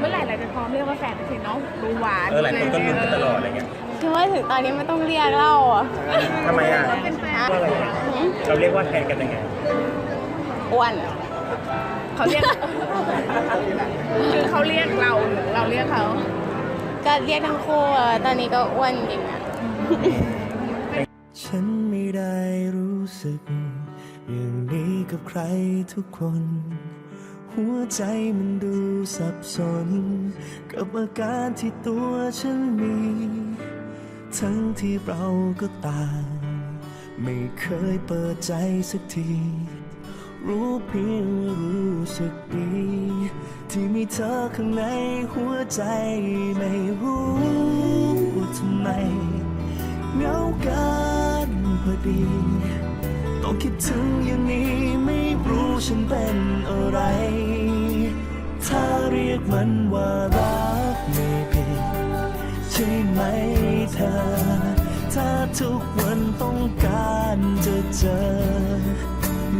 เมื่อไหร่เราจะพร้อมเรียกว่าแฟนทีเนาะดูหวานเออหลายคนก็ลุ้นกันตลอดอะไรเงี้ยคิดว่าถึงตอนนี้ไม่ต้องเรียกเล่าอะทำไมอะเป็นแฟนว่าอะไรอะเราเรียกว่าแทนกันยังไงอ้วนเขาเรียกคือเขาเรียกเราหรือเราเรียกเขาก็เรียกทั้งคู่อะตอนนี้ก็อ้วนจริงอะฉันไม่ได้รู้สึกอย่างนี้กับใครทุกคน หัวใจมันดูสับสน กับอาการที่ตัวฉันมี ทั้งที่เราก็ต่าง ไม่เคยเปิดใจสักที รู้เพียงว่ารู้สึกดี ที่มีเธอข้างในหัวใจไม่รู้ว่าทำไมเหงากันพอดีต้องคิดถึงอย่างนี้ไม่รู้ฉันเป็นอะไร ยกมันว่ารักไม่ผิดใช่ไหมเธอ ถ้าทุกวันต้องการจะเจอ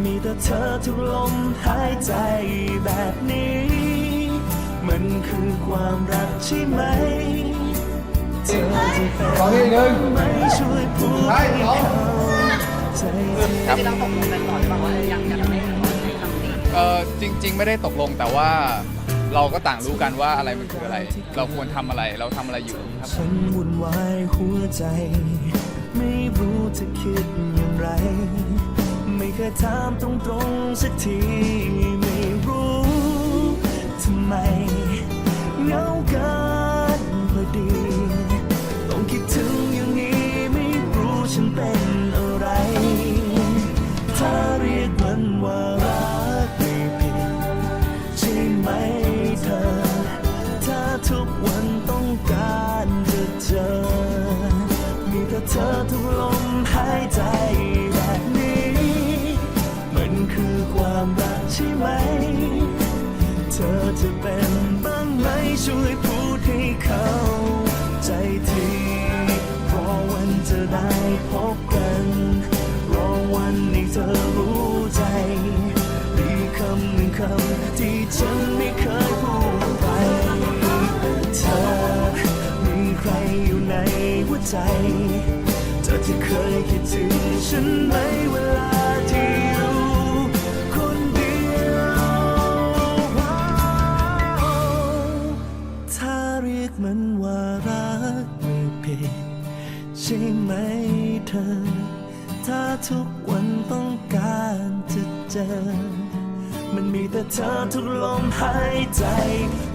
มีแต่เธอทุกลมหายใจแบบนี้ มันคือความรักใช่ไหมเธอจะเป็นไม่ช่วยพูดให้เขาใจทีเออจริง ๆ ไม่ได้ตกลงแต่ว่า เราก็ต่างรู้กันว่าอะไรมันคืออะไร เราควรทำอะไร เราทำอะไรอยู่ครับ ฉันวุ่นวายหัวใจ ไม่รู้จะคิดอย่างไร ไม่เคยถามตรงๆสักที ไม่รู้ทำไมเหงาเกันพอดี ต้องคิดถึงอย่างนี้ไม่รู้ฉันเป็น เข้าใจทีรอวันจะได้พบกันรอวันให้เธอรู้ใจมีคำหนึ่งคำที่ฉันไม่เคยพูดไปแต่เธอมีใครอยู่ในหัวใจเธอจะเคยคิดถึงฉันไหมเวลาที่ ช่ไหมเธอ ถ้าทุกวันต้องการจะเจอ มันมีแต่เธอทุกลมหายใจ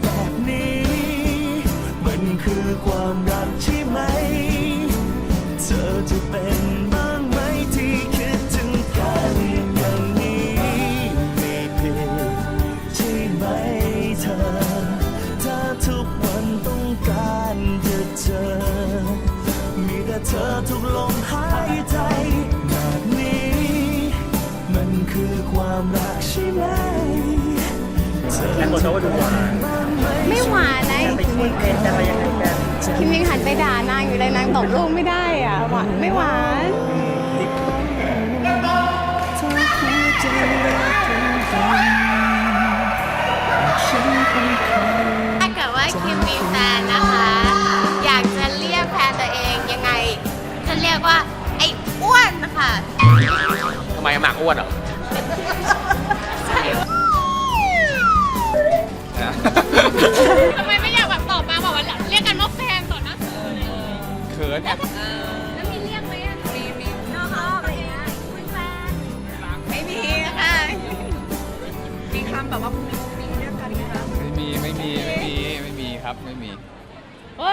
แบบนี้ มันคือความรักใช่ไหม เธอจะเป็นบ้างไหมที่คิดถึงกันอย่างนี้ ไม่ผิดใช่ไหม เธอทุกลมหายใจแบบนี้ มันคือความรักใช่ไหมเธอหลายคนเขาก็ดูหวานไม่หวานนะไปช่วยเป็นอะไรยังไงกันคิมยังหันไปด่านางอยู่เลยนางตอบลูกไม่ได้อะหวานไม่หวาน ไมหมากอ้วนเหรอทำไมไม่อยากแบบตอบมาบอกว่าเรียกกันว่าแฟนต่อหน้าสื่ออะไรอย่างเงี้ยเขินแล้วมีเรียกไหมอะมีมีน้องเขาอะไรอย่างเงี้ยคุณแฟนไม่มีค่ะมีคำแบบว่ามีเรียกกันไหมคะ ไม่มีไม่มีไม่มีไม่มีครับไม่มี โอ้